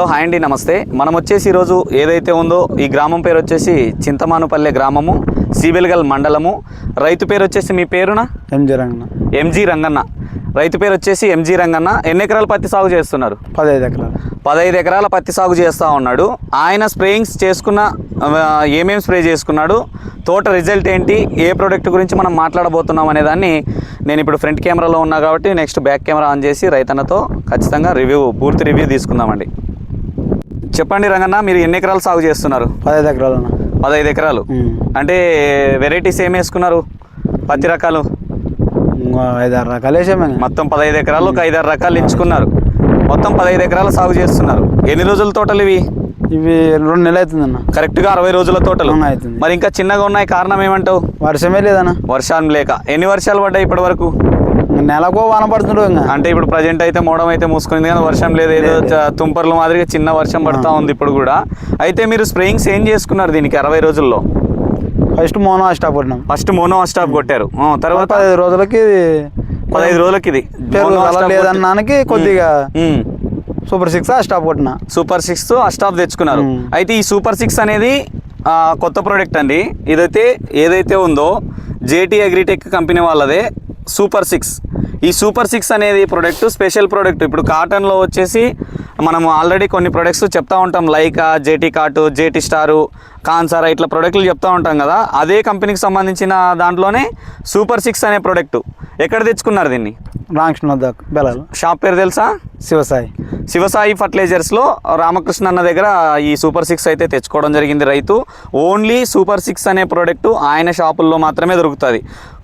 Hello hi అండి నమస్తే. మనం వచ్చేసి ఈరోజు ఏదైతే ఉందో ఈ గ్రామం పేరు వచ్చేసి చింతమానుపల్లె గ్రామము సీబెల్గల్ మండలము. రైతు పేరు వచ్చేసి మీ పేరున? ఏం జరంగన ఎంజీ రంగన్న. రైతు పేరు వచ్చేసి ఎంజీ రంగన్న. ఎన్ని ఎకరాల పత్తి సాగు చేస్తున్నారు? పదహైదు ఎకరాలు. పదహైదు ఎకరాల పత్తి సాగు చేస్తూ ఉన్నాడు. ఆయన స్ప్రేయింగ్స్ చేసుకున్న ఆ, ఏమేం స్ప్రే చేసుకున్నాడు? తోట రిజల్ట్ ఏంటి? ఏ ప్రోడక్ట్ గురించి మనం మాట్లాడబోతున్నాం అనే దాన్ని నేను ఇప్పుడు ఫ్రంట్ కెమెరాలో ఉన్నా కాబట్టి నెక్స్ట్ బ్యాక్ కెమెరా ఆన్ చేసి రైతన్నతో ఖచ్చితంగా రివ్యూ పూర్తి రివ్యూ తీసుకుందామండి. చెప్పండి రంగన్న మీరు ఎన్ని ఎకరాలు సాగు చేస్తున్నారు? పదహైదు ఎకరాలు అన్న. పదహైదు ఎకరాలు. అంటే వెరైటీస్ ఏం వేసుకున్నారు? పత్తి రకాలు? ఇంకో ఐదు ఆరు రకాలు వేసామని మొత్తం పదహైదు ఎకరాలు ఒక ఐదారు రకాలు ఎంచుకున్నారు. మొత్తం పదహైదు ఎకరాలు సాగు చేస్తున్నారు. ఎన్ని రోజుల తోటలు ఇవి? ఇవి రెండు నెలలు అవుతుందన్న కరెక్ట్గా అరవై రోజుల తోటలు. అవుతుంది. మరి ఇంకా చిన్నగా ఉన్నాయి కారణం ఏమంటావు? వర్షమే లేదన్న. వర్షాలు లేక. ఎన్ని వర్షాలు పడ్డాయి ఇప్పటి వరకు నెలకో వాన పడుతుండ్రు ఇంకా. అంటే ఇప్పుడు ప్రజెంట్ అయితే మోడం అయితే మూసుకుంది కానీ వర్షం లేదు. ఏదో తుంపర్ల మాదిరిగా చిన్న వర్షం పడతా ఉంది ఇప్పుడు కూడా. అయితే మీరు స్ప్రేయింగ్స్ ఏం చేసుకున్నారు దీనికి అరవై రోజుల్లో? ఫస్ట్ మోనో స్టాప్ కొట్టినాం. ఫస్ట్ మోనో స్టాప్ కొట్టారు. తర్వాత పదహైదు రోజులకి పదహైదు రోజులకి ఇది. లేదన్నానికి కొద్దిగా. సూపర్ సిక్స్ ఆ స్టాప్ కొట్టిన. సూపర్ సిక్స్ అస్టాప్ తెచ్చుకున్నారు. అయితే ఈ సూపర్ సిక్స్ అనేది కొత్త ప్రోడక్ట్ అండి. ఇదైతే ఏదైతే ఉందో జేటీ అగ్రిటెక్ కంపెనీ వాళ్ళదే. Super six. ఈ సూపర్ సిక్స్ అనేది ప్రోడక్ట్ స్పెషల్ ప్రోడక్ట్ ఇప్పుడు కాటన్లో వచ్చేసి మనం ఆల్రెడీ కొన్ని ప్రొడక్ట్స్ చెప్తా ఉంటాం. లైకా జేటీ కాటు జేటీ స్టారు కాన్సారా ఇట్లా ప్రోడక్ట్లు చెప్తా ఉంటాం కదా. అదే కంపెనీకి సంబంధించిన దాంట్లోనే సూపర్ సిక్స్ అనే ప్రోడక్ట్ ఎక్కడ తెచ్చుకున్నారు దీన్ని? వద్ద బెలాలు షాప్ పేరు తెలుసా? శివసాయి. శివసాయి ఫర్టిలైజర్స్లో రామకృష్ణ అన్న దగ్గర ఈ సూపర్ సిక్స్ అయితే తెచ్చుకోవడం జరిగింది రైతు. ఓన్లీ సూపర్ సిక్స్ అనే ప్రోడక్ట్ ఆయన షాపుల్లో మాత్రమే దొరుకుతుంది.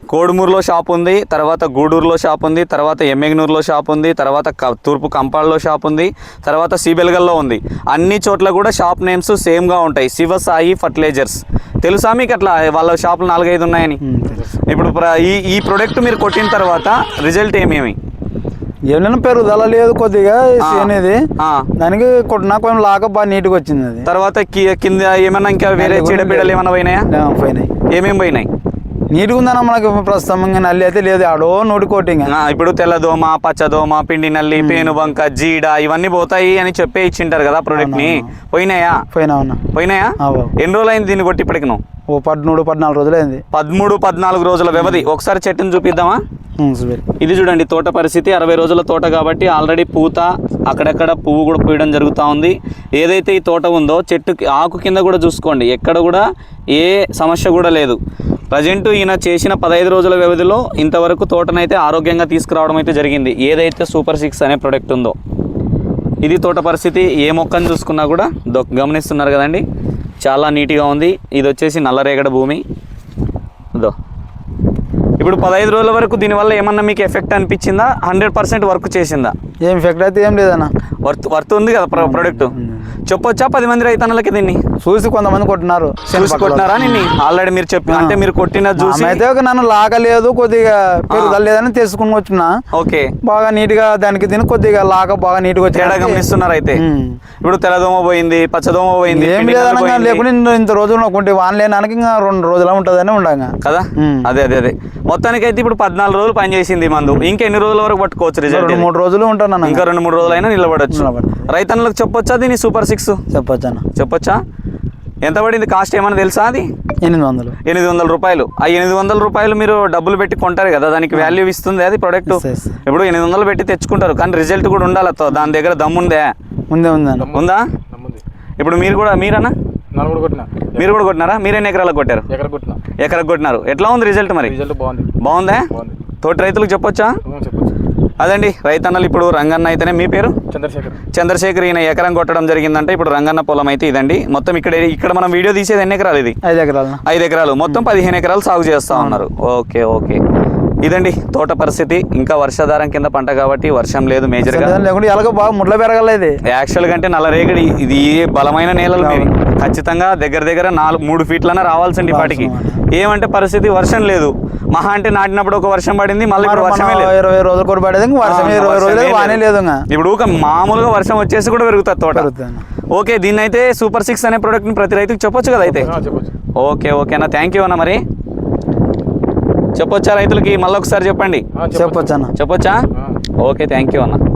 కోడుమూరులో షాప్ ఉంది తర్వాత గూడూరులో షాప్ ఉంది తర్వాత ఎమ్మెగ్నూరులో షాప్ ఉంది తర్వాత క- తూర్పు కంపాల్లో షాప్ ఉంది తర్వాత సిబెల్గల్లో ఉంది. అన్ని చోట్ల కూడా షాప్ నేమ్స్ సేమ్గా ఉంటాయి. శివసాయి ఫర్టిలైజర్స్. తెలుసా మీకు అట్లా? వాళ్ళ షాపులు నాలుగైదు ఉన్నాయని. ఇప్పుడు ఈ ఈ ప్రోడక్ట్ మీరు కొట్టిన తర్వాత రిజల్ట్ ఏమేమి? ఏమైనా పెరుగుదల లేదు కొద్దిగా. అనేది. దానికి కొట్టినా కొంచెం లాగా బాగా నీట్గా వచ్చింది అది. తర్వాత కింద ఏమన్నా ఇంకా వేరే చీడపీడలు. ఏమైనా పోయినాయా? పోయినాయి. ఏమేమి పోయినాయి? నీట్గా ఉందన్న మనకి ప్రస్తుతం ఇంకా నల్లి అయితే లేదు. ఆడో నోటి కోటింగ్ ఇప్పుడు తెల్లదోమ పచ్చదోమ పిండి నల్లి పేనుబంక జీడ ఇవన్నీ పోతాయి అని చెప్పే ఇచ్చింటారు కదా ప్రోడక్ట్ని. పోయినాయా? పోయినా ఉన్నా పోయినాయా. ఎన్ని రోజులు అయింది దీన్ని కొట్టి ఇప్పటికి నువ్వు? ఓ పద్మూడు పద్నాలుగు రోజులు అయింది పదమూడు పద్నాలుగు రోజుల వ్యవధి. ఒకసారి చెట్టుని చూపిద్దామా. ఇది చూడండి తోట పరిస్థితి. అరవై రోజుల తోట కాబట్టి ఆల్రెడీ పూత అక్కడక్కడ పువ్వు కూడా పూయడం జరుగుతూ ఉంది. ఏదైతే ఈ తోట ఉందో చెట్టు ఆకు కింద కూడా చూసుకోండి. ఎక్కడ కూడా ఏ సమస్య కూడా లేదు. ప్రజెంట్ ఈయన చేసిన పదహైదు రోజుల వ్యవధిలో ఇంతవరకు తోటనైతే ఆరోగ్యంగా తీసుకురావడం అయితే జరిగింది. ఏదైతే సూపర్ సిక్స్ అనే ప్రోడక్ట్ ఉందో ఇది తోట పరిస్థితి ఏ మొక్కను చూసుకున్నా కూడా గమనిస్తున్నారు కదండి. చాలా నీట్గా ఉంది. ఇది వచ్చేసి నల్లరేగడ భూమి. దో ఇప్పుడు పదహైదు రోజుల వరకు దీనివల్ల ఏమన్నా మీకు ఎఫెక్ట్ అనిపించిందా? హండ్రెడ్ పర్సెంట్ వర్క్ చేసిందా? ఏం ఎఫెక్ట్ అయితే ఏం లేదన్న. వర్త్ వర్త్ ఉంది కదా ప్రో- ప్రోడక్ట్ చెప్పొచ్చా పది మంది రైతన్నలకి దీన్ని? చూసి కొంతమంది కొట్టినారు. చూసి కొట్టినారా నిన్ను? ఆల్రెడీ మీరు చెప్పి అంటే మీరు కొట్టిన చూసి అయితే ఒక నన్ను లాగలేదు కొద్దిగా పెరుగుదల లేదని తెలుసుకుని వచ్చిన. ఓకే. బాగా నీట్గా దానికి తిని కొద్దిగా లాగా బాగా నీట్గా తేడా గమనిస్తున్నారు అయితే. ఇప్పుడు తెల్లదోమ పోయింది పచ్చదోమ పోయింది ఏం లేదనగా. లేకుండా ఇంత- రోజులు అనుకుంటే వాన లేనానికి ఇంకా రెండు రోజులు ఉంటుందని ఉండగా. కదా. అదే అదే అదే. మొత్తానికి అయితే ఇప్పుడు పద్నాలుగు రోజులు పనిచేసింది మందు. ఇంకెన్ని రోజుల వరకు పట్టుకోవచ్చు రిజల్ట్ రెండు మూడు రోజులు ఉంటాను ఇంకా రెండు మూడు రోజులైనా నిలబడచ్చు. నిలబడచ్చు. రైతన్నలకు చెప్పొచ్చా దీని సూపర్ సిక్స్ చెప్పొచ్చు అన్న. చెప్పొచ్చా? ఎంత పడింది కాస్ట్? ఏమైనా తెలుసా అది? ఎనిమిది వందలు. ఎనిమిది వందల రూపాయలు. ఆ ఎనిమిది వందల రూపాయలు మీరు డబ్బులు పెట్టి కొంటారు కదా దానికి వాల్యూ ఇస్తుంది అది ప్రోడక్ట్. ఇప్పుడు ఎనిమిది వందలు పెట్టి తెచ్చుకుంటారు కానీ రిజల్ట్ కూడా ఉండాలి తో. దాని దగ్గర దమ్ముందే ముందే ఉంది అన్న. ఉందా? నమ్ముంది ఇప్పుడు మీరు కూడా మీరన్నా? మీరు కూడా కొట్టినారా? మీరెన్ని ఎకరాలకు కొట్టారు? ఎక్కడ కొట్టిన. ఎకరకు కొట్టినారు? ఎట్లా ఉంది రిజల్ట్ మరి? రిజల్ట్ బాగుంది. తోటి రైతులకు చెప్పొచ్చా? అదండి రైతన్నలు ఇప్పుడు రంగన్న అయితేనే మీ పేరు? చంద్రశేఖర్. చంద్రశేఖర్ ఈయన ఎకరం కొట్టడం జరిగిందంటే ఇప్పుడు రంగన్న పొలం అయితే ఇదండి. మొత్తం ఇక్కడ ఇక్కడ మనం వీడియో తీసేది ఎన్ని ఎకరాలు ఇది? ఐదు ఎకరాలన్న ఐదు ఎకరాలు. మొత్తం పదిహేను ఎకరాలు సాగు చేస్తా ఉన్నారు. Okay okay. ఇదండి తోట పరిస్థితి. ఇంకా వర్షాధారం కింద పంట కాబట్టి వర్షం లేదు మేజర్గా లేకుండా ఎలాగో బాగా ముడ్ల పెరగలేదు యాక్చువల్ కంటే నల్లరేగడి ఇది బలమైన నేలలు మీవి. ఖచ్చితంగా దగ్గర దగ్గర నాలుగు మూడు ఫీట్లన రావాల్సింది ఇప్పటికి. ఏమంటే పరిస్థితి? వర్షం లేదు. మహా అంటే నాటినప్పుడు ఒక వర్షం పడింది మళ్ళీ ఇప్పుడు వర్షమే లేదు. ఇరవై రోజులు కూడా పడేది వర్షం ఇరవై రోజులు వానే లేదు. ఇప్పుడు ఒక మామూలుగా వర్షం వచ్చేసి కూడా పెరుగుతుంది తోట. అన్న. ఓకే దీన్ని అయితే సూపర్ సిక్స్ అనే ప్రోడక్ట్ని ప్రతి రైతుకి చెప్పొచ్చు కదా అయితే? చెప్పొచ్చు. ఓకే ఓకేనా థ్యాంక్ యూ అన్న మరి. చెప్పొచ్చా రైతులకి? మళ్ళీ ఒకసారి చెప్పండి. చెప్పొచ్చు చెప్పొచ్చు అన్న. చెప్పొచ్చా? ఆ. ఓకే థ్యాంక్ యూ అన్న.